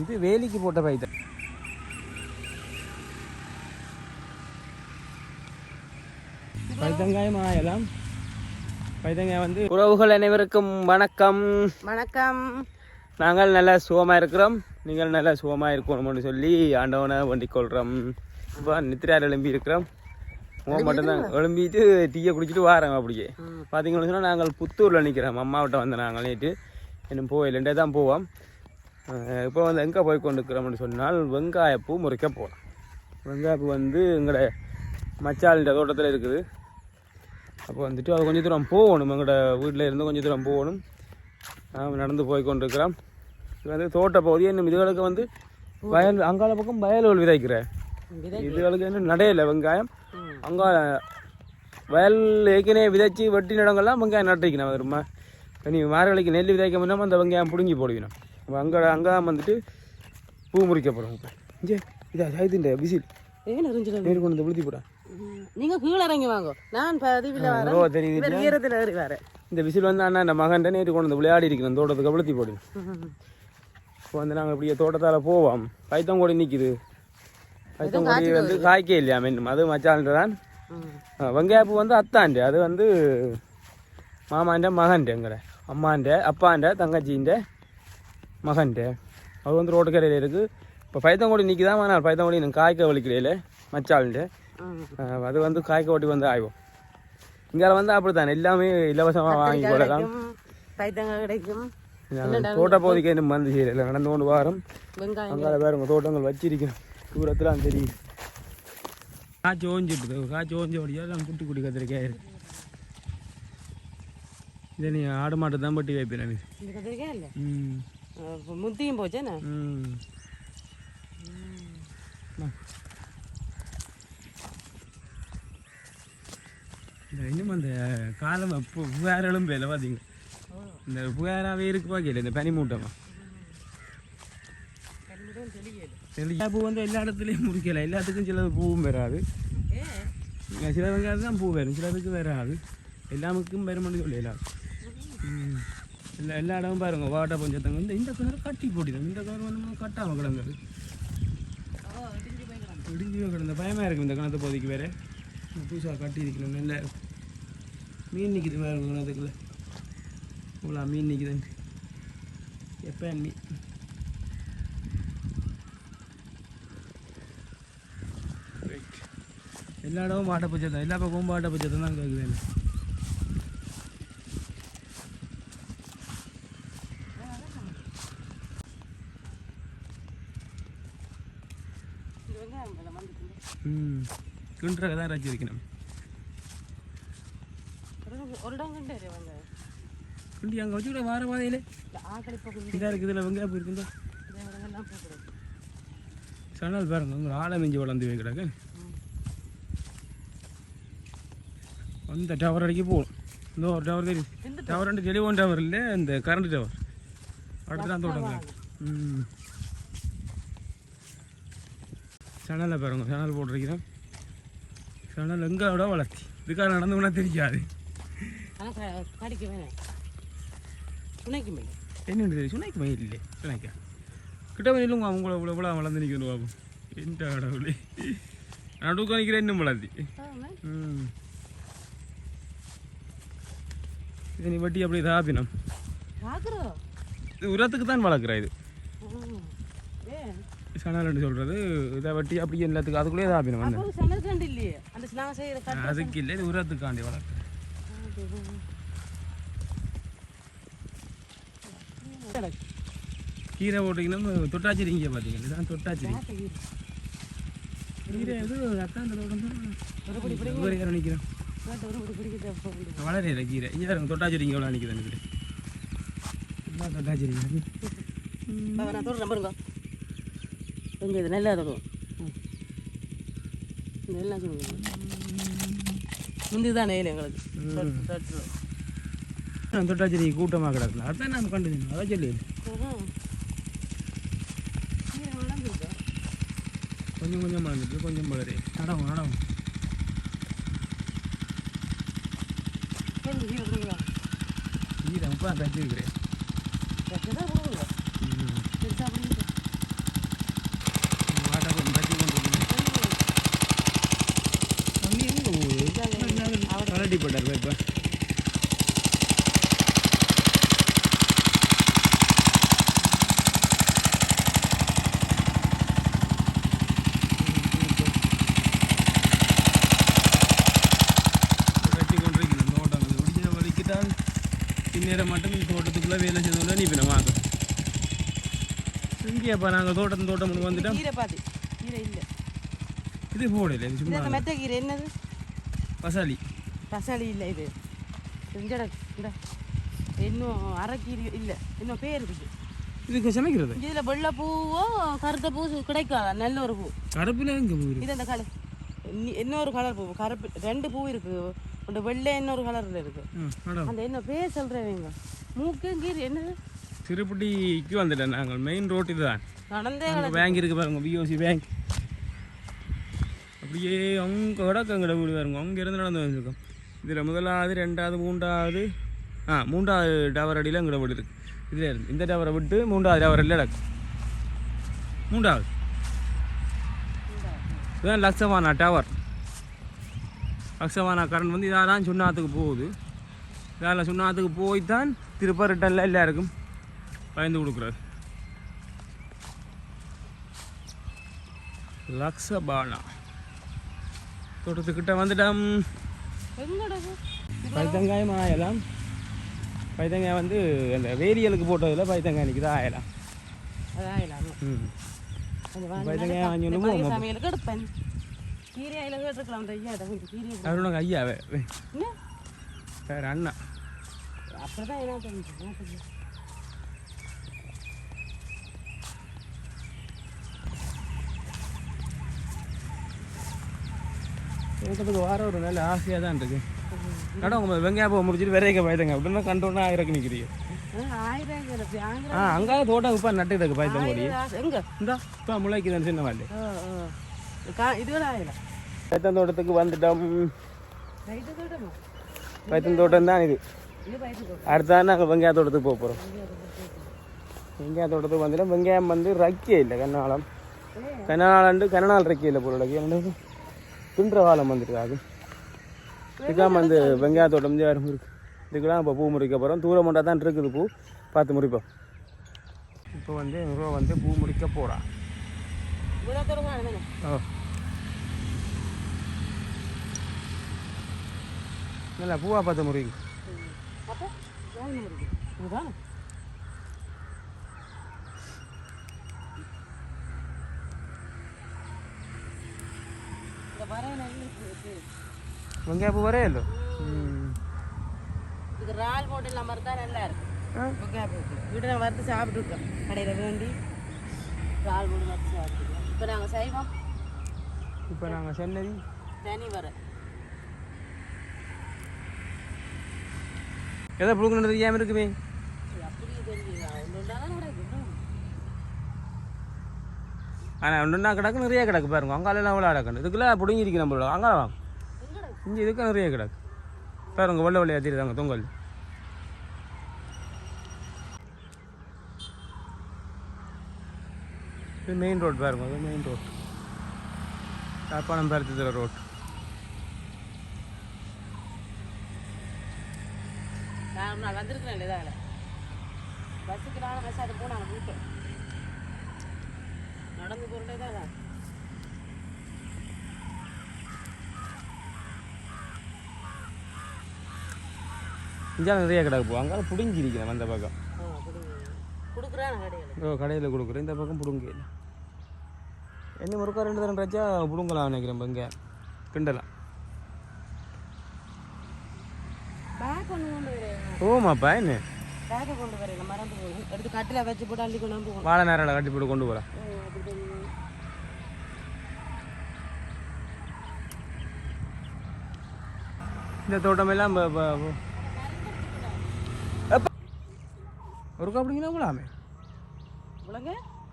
இது வேலிக்கு போட்ட பைத்தன் பைத்தங்காயம் ஆயலாம் பைத்தங்காய் வந்து உறவுகள் அனைவருக்கும் வணக்கம். வணக்கம். நாங்கள் நல்லா சுகமாக இருக்கிறோம். நீங்கள் நல்லா சுகமாக இருக்கணும்னு சொல்லி ஆண்டவனை வேண்டிக் கொள்கிறோம் இப்போ நித்திரார் எழும்பி இருக்கிறோம். உங்க மட்டும்தான். எழும்பிட்டு டீயை குடிச்சிட்டு வாரோங்க அப்படியே. பார்த்தீங்கன்னு சொன்னால் நாங்கள் புத்தூரில் நிற்கிறோம் அம்மாவிட்ட வந்து நாங்கள் நேற்று இன்னும் போயிலண்டே தான் போவோம். இப்போ வந்து எங்கே போய் கொண்டு இருக்கிறோம்னு சொன்னால் வெங்காயப்பூ முறைக்க போகலாம் வெங்காயப்பூ வந்து எங்களோட மச்சாளின்ற தோட்டத்தில் இருக்குது. அப்போ வந்துட்டு அது கொஞ்சம் தூரம் போகணும். எங்களோட வீட்டில் இருந்து கொஞ்சம் தூரம் போகணும். நடந்து போய் கொண்டிருக்கிறோம். இது வந்து தோட்ட பகுதி. இன்னும் இதுகளுக்கு வந்து வயல் அங்கால பக்கம் வயல்கள் விதைக்கிறேன் இதுகளுக்கு இன்னும் நடையில வெங்காயம். அங்கே வயல் ஏற்கனவே விதைச்சி வெட்டி நடங்கள்லாம் வெங்காயம் நட்டிக்கணும் வருமா நீ மார்கழிக்கு நெல் விதைக்க முன்னாம அந்த வெங்காயம் பிடுங்கி போடுவினோம். அங்கே அங்கே வந்துட்டு பூ முறிக்கப்படும் இப்போ. இங்கே இதா சைதுண்ட விசில். ஏன் நேரு கொண்டு வந்து விழுத்தி போடா. நீங்க கீழே இறங்கி வாங்க. நான் பதிவில் வரேன். தெரியுது வீரத்தில் ஏறி வரேன் இந்த விசில் வந்து அண்ணா இந்த மகன்ட்ட நேற்று கொண்டு வந்து விளையாடி இருக்கிறேன் தோட்டத்துக்கு விழுத்தி போடு. இப்போ வந்து நாங்கள் இப்படியே தோட்டத்தால் போவோம். பைத்தங்கொடி நிற்கிது பைத்தங்கொடி வந்து காய்க்கே இல்லையா மீன்? அது மச்சான்ட்டு வெங்காயப்பூ வந்து அத்தாண்ட அது வந்து மாமாண்ட மகன்டேங்கிற அம்மாண்ட அப்பாண்ட தங்கச்சிண்ட மகன்ட அது வந்து ரோட்டு கரையில் இருக்குது இப்போ பைத்தங்கொடி நிற்கிதான் ஆனால் பைத்தங்கொடி இன்னும் காய்க்க வலிக்கிறேல மச்சாளுண்டு அது வந்து காய்க்க ஓட்டி வந்து ஆய்வோம். இங்கே வந்து அப்படித்தான்? எல்லாமே இலவசமாக வாங்கி கொள்ளலாம் பைத்தங்க கிடைக்கும். தோட்ட பகுதிக்கு இன்னும் வந்து செய்யல. நடந்து கொண்டு வாரம். வெங்காயம். அங்கால பாருங்க தோட்டங்கள் வச்சிருக்கணும் தூரத்தில் தெரியுது. காய்ச்சி ஓஞ்சிட்டு காய்ச்சி ஓஞ்சி ஓடியா எல்லாம் குட்டி குட்டி கத்திரிக்காய் இருக்கு. இதை நீ ஆடு மாட்டு தான் பட்டி வைப்பேன் நான். ம். முத்தியும் ஆ. இந்த இன்னும் அந்த காலம் பு புகார் எழும்பையில் பார்த்தீங்க இந்த புகாராகவே இருக்கு பார்க்கல இந்த பனி மூட்டமா தெளியா பூ வந்து எல்லா இடத்துலையும் முடிக்கல எல்லாத்துக்கும் சிலது பூவும் வராது சில வெங்காயம் தான் பூ வரும் சிலதுக்கு வராது எல்லாமுக்கும் வருமானு சொல்லலாம் ம். இல்லை எல்லா இடமும் பாருங்க வாட்டை பஞ்சத்தங்க. இந்த இந்த கிணறு கட்டி போட்டிடும் இந்த கிணறு வந்து கட்டாமல் கிடந்தது. இடிஞ்சு கிடந்த பயமாக இருக்கும் இந்த கிணத்து பகுதிக்கு வேறு. புதுசாக கட்டி இருக்கணும் நல்ல மீன் நிற்கிது வேறு கிணத்துக்குள்ளே. இவ்வளோ மீன் நிற்குதுன்ட்டு எப்போ மீன் எல்லா இடமும் மாட்டை பச்சை தான் எல்லா பக்கமும் வாட்டை பச்சை தான் கேட்குது எனக்கு இந்த வெங்காயம் எல்லாம் வந்துட்டு ம் கிண்டுறக்க தான் ரச்சி வைக்கணும். கண்டு அங்கே வச்சுக்கிற வார பாதையிலே இதாக இருக்குது இதில் வெங்காயம் போட்டுருது சணல் பாருங்க உங்கள் ஆழை மிஞ்சி வளர்ந்து வைக்கிறாங்க அந்த டவர் அடிக்க போகும் இந்த ஒரு டவர் தெரியும் டவர் ரெண்டு டெலிஃபோன் டவர் இல்லை இந்த கரண்ட் டவர் அடுத்து தான் தோட்டங்க ம். சணலை பாருங்க சணல் போட்டிருக்கிறோம். சணல் எங்களோட வளர்த்தி இதுக்காக நடந்தோம்னா தெரியாது என்ன தெரியும் சுனைக்கு மயில் இல்லை சுனைக்கா கிட்ட வந்து இல்லைங்க அவங்கள இவ்வளோ இவ்வளோ வளர்ந்து நிற்கணும் பாபு எந்த கடவுளே நடுக்க நிற்கிறேன் இன்னும் வளர்த்தி ம் இது நீ வட்டி அப்படி தாப்பினம் உரத்துக்கு தான் வளர்க்குறா இது சணல்னு சொல்கிறது இதை வட்டி அப்படியே எல்லாத்துக்கும் வந்து அந்த நாங்கள் செய்கிற கட்டு அதுக்கு இல்லை இது உரத்துக்காண்டி வளர்க்கு கீரை போட்டிங்கன்னா தொட்டாச்சிரி இங்கே பார்த்தீங்க இதுதான் தொட்டாச்சிரி கீரை? எது அத்தான் நிற்கிறேன் வளரையில கீரை. இங்கே பாருங்க தொட்டாச்சிரி இங்கே எவ்வளோ நிற்குது எனக்கு. என்ன தொட்டாச்சிரி நான் சொல்கிறேன் பாருங்க எங்கே இது நல்லா இருக்கும் இதெல்லாம் சொல்லுங்க முந்தி தான் நெயில் எங்களுக்கு தொட்டு- தொட்டு. தொட்டாச்சிரி கூட்டமாக கிடக்குல அதான் நான் கண்டு அதான் சொல்லி ம்ஹும். கீரை வளர்ந்துருக்கா? கொஞ்சம் கொஞ்சம் வளர்ந்துட்டு கொஞ்சம் வளரு நடவும் நடவும் ரெண்டு கீரை கொடுங்களா? இப்போ கட்டி முடிஞ்ச வலிக்கிட்டால் பின்னேற மட்டும் தோட்டத்துக்குள்ளே வேலை செய்தோம்னா நீ பின்ன வாங்க. இங்கேயாப்பா நாங்கள் தோட்டம் தோட்டம் வந்துட்டோம். இது போடல இது சும்மா என்னது? பசாலி. பசாளி இல்லை இது இந்த இன்னும் அரைக்கீரை இல்லை. இன்னும் பேர் இருக்குது இதுக்கு சமைக்கிறது? இதில் வெள்ளை பூவோ கருத்த பூ கிடைக்காதா? நல்ல ஒரு பூ. கருப்பில் எங்கே போயிரு இது அந்த கலர் இன்னொரு கலர் பூ. கருப்பு ரெண்டு பூ இருக்கு. ஒன்று வெள்ளை இன்னொரு கலரில் இருக்கு. அந்த என்ன பேர் சொல்கிறேங்க மூக்கும் கீரை என்னது? திருப்பதிக்கு வந்துட்டேன் நாங்கள். மெயின் ரோட்டு இதுதான். நடந்தே பேங்க் இருக்கு பாருங்க பிஓசி பேங்க் அப்படியே அங்கே வடக்கு அங்கே வீடு பாருங்க. அங்கே இருந்து நடந்து வந்திருக்கோம். இதில் முதலாவது ரெண்டாவது மூன்றாவது ஆ மூன்றாவது டவர் அடியில் அங்கே வீடு இருக்கு. இதில் இருந்து இந்த டவரை விட்டு மூன்றாவது டவர் அடியில் நடக்கும் மூன்றாவது. இதுதான் லக்ஷவானா டவர். லக்ஷவானா கரண்ட் வந்து இதெல்லாம் சுண்ணாத்துக்கு போகுது. இதெல்லாம் சுண்ணாத்துக்கு போய் தான் திருப்ப ரிட்டனில் எல்லாருக்கும் பயந்து கொடுக்குறாரு. லக்ஷபானா தோட்டத்துக்கிட்ட வந்துட்டோம். பைத்தங்காயம் ஆயலாம் பைத்தங்காய் வந்து அந்த வேரியலுக்கு போட்டதில் பைத்தங்காய் நிற்குது ஆயலாம் அதான் இல்லாம ம். அது பைத்தங்காய் நடப்பா. வாங்கி இந்த வந்து மதிய சமையலுக்கு எடுப்பேன். கீரை அதில் கேட்டுருக்கலாம் அந்த ஐயா அதை கொஞ்சம் கீரை அவர் உனக்கு ஐயா வே வே. என்ன? வேறு அண்ணா. அப்படிதான் என்ன தெரிஞ்சு தோட்டத்துக்கு வார ஒரு நல்ல ஆசையாக தான் இருக்கு. கடை உங்கள் வெங்காயம் போக முடிச்சுட்டு விரைக்க பைத்தங்க அப்படின்னா கண்டோன்னா நிற்கிறீங்க ஆயிரம் ஆயிரம் ஆ அங்கே தோட்டம் இப்போ நட்டுக்கிட்டு பைத்தம் போடி எங்க? இந்தா இப்போ முளைக்குதான் சின்ன வாண்டி கூட பைத்தம் தோட்டத்துக்கு வந்துட்டோம். ரைட்டு தோட்டமா? தான் இது. அடுத்தான் நாங்கள் வெங்காய தோட்டத்துக்கு போக போகிறோம் வெங்காய தோட்டத்துக்கு வந்துட்டோம். வெங்காயம் வந்து ரக்கியே இல்லை கண்ணாலம் கண்ணாலண்டு கண்ணால் ரக்கியே இல்லை பொருளுக்கு பின்ற காலம் வந்துட்டு அது இதுக்காம வந்து வெங்காய தோட்டம் வந்து யாரும் இருக்கு இதுக்கெல்லாம் இப்போ பூ முறிக்க போகிறோம் தூரம் மட்டும் தான் இருக்குது பூ. பார்த்து முறிப்போம். இப்போ வந்து ரூபா வந்து பூ முறிக்க போகிறான் ஓ நல்லா பூவா பார்த்து முறிங்க. இதுதானே இந்த வரையில இருக்கு வெங்காய பூ வரே இல்லை இது இறால் போட்டு இல்லாம இருந்தா நல்லா இருக்கும். ஆ. வீட்டில் நான் வறுத்து சாப்பிட்டு இருக்கோம் கடையில் வேண்டி. இறால் போட்டு வறுத்து சாப்பிட்டுருக்கோம் இப்போ நாங்கள் செய்வோம். இப்போ நாங்கள் சென்னதி. தனி வர. எதை புழுங்கணும் தெரியாமல் இருக்குமே. அப்படியே தெரியுது ஒன்று ஒன்றா தான் நடக்குது ஆனால் ஒன்றுனா கிடக்கு நிறைய கிடக்கு பாருங்க. அங்காலெல்லாம் அவ்வளோ கிடக்கு இதுக்குள்ள பிடுங்கிருக்கு நம்மளோட அங்கால வாங்க இங்கே இதுக்கு நிறைய கிடக்கு. பாருங்க வெள்ளை வெள்ளையா தெரியுதாங்க தொங்கல். இது மெயின் ரோட் பாருங்க இது main road Yazhpanam Paruthithurai road நான் நான் வந்திருக்கிறேன் இதால. பஸ்ஸுக்கு நானும் பஸ் அது போனாங்க வீட்டு நடந்து போகிறதே தான் இங்கே நிறைய கிடக்கு போ அங்கால பிடுங்கிருக்கிறேன் அந்த பக்கம். ஓ கடையில் கொடுக்குறேன். இந்த பக்கம் பிடுங்க. என்ன முறுக்கா ரெண்டு தரம் ராஜா பிடுங்கலாம் நினைக்கிறேன் இப்போ இங்கே. கிண்டலாம். ஓமாப்பா என்ன? வாழை நேரம் கட்டி போட்டு கொண்டு போகிறேன். இந்த தோட்டமெல்லாம்? ஒருக்கா அப்படிங்கன்னா விழாமே விளங்க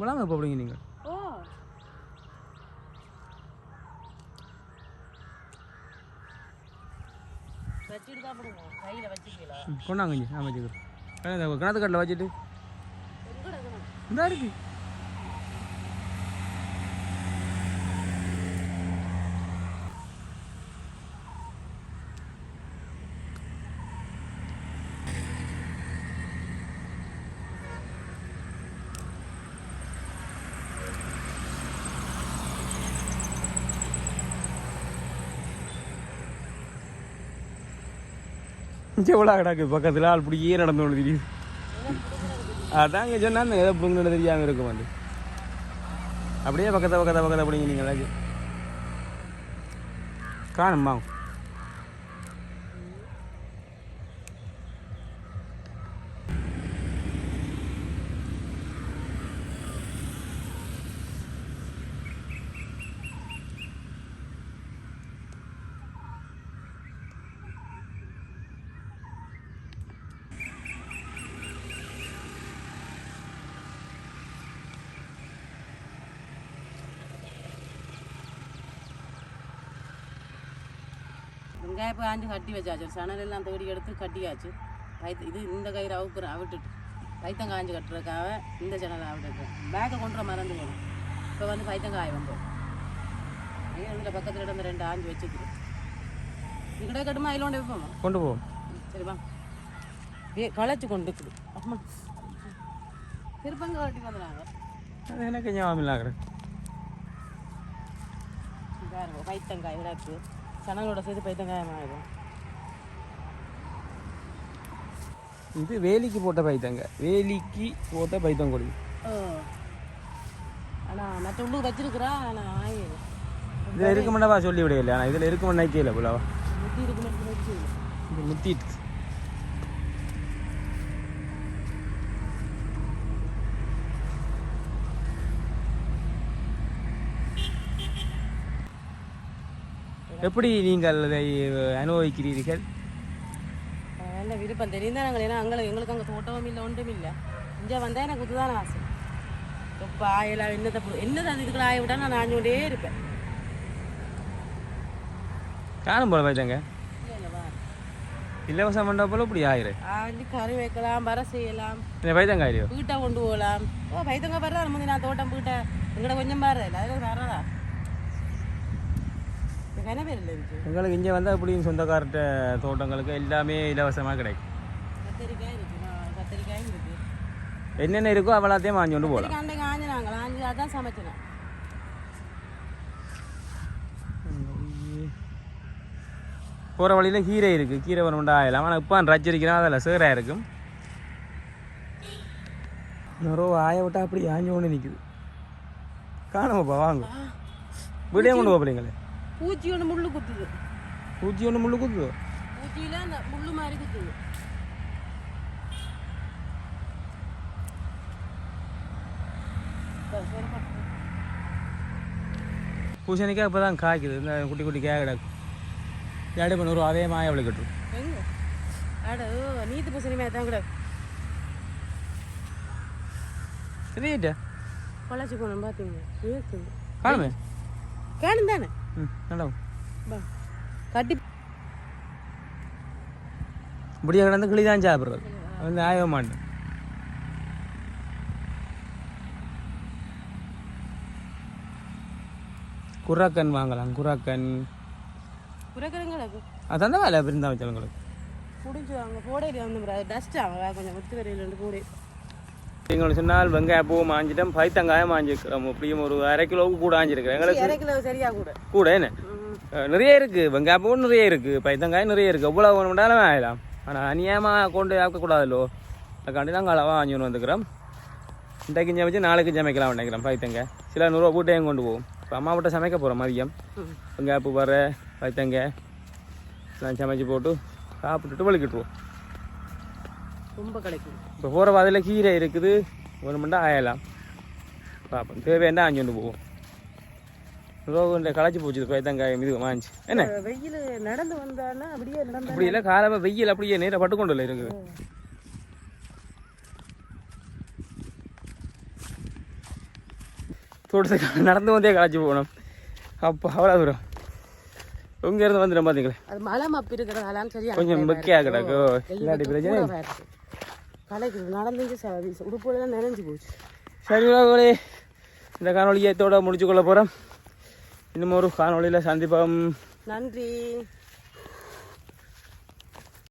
விழாம இப்போ அப்படிங்க நீங்கள் கொண்டாங்க நான் வச்சுக்கிறேன் கிணத்து கிணத்து கட்டில் வச்சுட்டு. இந்த இருக்கு. இங்கே கிடக்கு? பக்கத்தில் ஆள் பிடிக்கியே நடந்து கொண்டு தெரியுது. அதாங்க சொன்னால் எதை பிடுங்கன்னு தெரியாமல் இருக்கும் வந்து அப்படியே பக்கத்தை பக்கத்தை பக்கத்தை பிடிங்க நீங்கள் காணும்மா. வெங்காயம் காஞ்சி கட்டி வச்சாச்சு சணல் எல்லாம் தேடி எடுத்து கட்டியாச்சு ரைத்து இது இந்த கயிறு அவுக்குற அவிட்டுட்டு பைத்தம் காஞ்சி கட்டுறதுக்காக இந்த சணலை அவிட்டுருக்கேன் பேக்கை கொண்டு மறந்து போகணும் இப்போ வந்து பைத்தம் காய வந்தோம் இதில் பக்கத்தில் இருந்து ரெண்டு ஆஞ்சு வச்சுக்கிறேன் இக்கடை கட்டுமா அதில் கொண்டு வைப்போமா கொண்டு போ சரிப்பா ஏ களைச்சு கொண்டு இருக்குது அம்மா திருப்பங்க கட்டி வந்துடுறாங்க அது எனக்கு ஞாபகம் பாருங்க பைத்தங்காய் விடாக்கு சணலோட சேர்த்து பைத்தங்காயம் ஆகிடும் இது வேலிக்கு போட்ட பைத்தங்க. வேலிக்கு போட்ட பைத்தங்கொடி. ஓ. ஆனால் மற்ற உள்ளுக்கு வச்சிருக்கிறா ஆனால் ஆயிடும் இதில் இருக்க மாட்டவா சொல்லி விடையில ஆனால் இதில் இருக்க மாட்டே இல்லை புலவா முட்டி இருக்கு மட்டும் வச்சு எப்படி நீங்கள் அதை அனுபவிக்கிறீர்கள்? நல்ல விருப்பம் தெரியும் நாங்கள்? ஏன்னா அங்கே எங்களுக்கு அங்கே தோட்டமும் இல்லை ஒன்றும் இல்லை. இங்கே வந்தால் எனக்கு இதுதானே ஆசை இப்போ ஆயலாம் என்னத்தை பு- என்னதான் இதுக்குள்ள ஆய விட்டா நான் ஆஞ்சு கொண்டே இருப்பேன். காணும் போல பைத்தங்க. இல்லை இல்லை வா. இலவசம் பண்ண போல இப்படி ஆயிரு. ஆஞ்சு கறி வைக்கலாம் வர செய்யலாம். பைத்தங்காரியோ வீட்டை கொண்டு போகலாம். ஓ வர்றா முந்தி நான் தோட்டம் வீட்டை எங்கட கொஞ்சம் பாரு அதில் வர்றதா எங்களுக்கு இங்கே வந்தால் இப்படியும் சொந்தக்கார்ட்ட தோட்டங்களுக்கு எல்லாமே இலவசமாக கிடைக்கும். என்னென்ன இருக்கோ அவ்வளோத்தையும் வாங்கி கொண்டு போகலாம். போகிற வழியில் கீரை இருக்குது கீரை ஒன்று ஆகலாம் ஆனால் இப்போ ரச்சரிக்கிறோம் அதில் சேராக இருக்கும். நிறைய ஆய விட்டா அப்படி ஆஞ்சு கொண்டு நிற்குது காணுமப்பா வாங்க. வீடே கொண்டு போகிறீங்களே பூச்சி ஒன்று முள்ளு குத்துது. பூச்சி ஒன்று முள்ளு குத்துதோ? பூச்சியில அந்த முள்ளு மாதிரி குத்துது. பூசணிக்காய் இப்போ தான் காய்க்குது. இந்த குட்டி குட்டி காய் கிடக்கு. ஏடு பண்ணூறு அதே மாய அவளை கட்டும் எங்க? அட நீத்து பூசணி மாதிரி தான் கூட சரிட்டா பழச்சி போனோம் பார்த்தீங்க காணுமே கேணும் தானே நல்லா கட்டி இப்படியே கிடந்து கிளி தான் சாப்பிட்றது. வந்து ஆயவே மாட்டேன் குராக்கன் வாங்கலாம் குராக்கன். அதான் தான் வேலை இருந்தா வச்சவங்களுக்கு முடிஞ்சு அவங்க போடையில வந்து டஸ்ட் அவங்க கொஞ்சம் முத்து வரையில் ரெண்டு கூட எங்களுக்கு சொன்னால் வெங்காய பூ மாஞ்சிட்டோம் பைத்தங்காயம் மாஞ்சிருக்கிறோம். அப்படியும் ஒரு அரை கிலோவுக்கு கூட ஆஞ்சிருக்கிறேன். எங்களுக்கு கூட. கூட என்ன? நிறைய இருக்கு. வெங்காய பூ நிறைய இருக்கு. பைத்தங்காயம் நிறைய இருக்கு. எவ்வளோ வேணும்னாலும் ஆகலாம் ஆனால் அநியாயமாக கொண்டு ஆக்கக்கூடாதல்லோ அதுக்காண்டி நாங்கள் அளவாக வாங்கிட்டு வந்துக்கிறோம். இன்றைக்கு வச்சு நாளைக்கு சமைக்கலாம் நினைக்கிறோம் பைத்தங்க. சில நூறுரூவா வீட்டையும் கொண்டு போவோம். இப்போ அம்மா விட்ட சமைக்க போகிறோம் மதியம். வெங்காய பூ வர பைத்தங்க எல்லாம் சமைச்சு போட்டு சாப்பிட்டுட்டு வலிக்கிட்டுருவோம் ரொம்ப கிடைக்கும். இப்போ போகிற பாதையில் கீரை இருக்குது வேணுமெண்டா ஆயலாம் பார்ப்போம் தேவையாண்டா ஆஞ்சு கொண்டு போவோம் ரோகண்ட களைச்சி போச்சு பைத்தங்காயம் இது வாங்கிச்சு என்ன வெயில் நடந்து வந்தான்னா அப்படியே நடந்து அப்படி இல்லை காலமாக வெயில் அப்படியே நேராக பட்டுக்கொண்டு இல்லை இருக்குது தோட்டத்துக்கு நடந்து வந்தே களைச்சி போகணும் அப்போ அவ்வளோ தூரம் இங்கே இருந்து வந்துடும் பார்த்தீங்களே அது மலை மப்பு இருக்கிறதாலாம் சரியா கொஞ்சம் வெக்கையாக கிடக்கு இல்லாட்டி பிரச்சனை கலைக்கு நடந்துச்சு உடுப்புலாம் நிறைஞ்சு போச்சு. சரி உறவுகளே இந்த காணொலியை இதோட முடிச்சு கொள்ள போகிறோம் இன்னும் ஒரு காணொலியில் சந்திப்போம். நன்றி.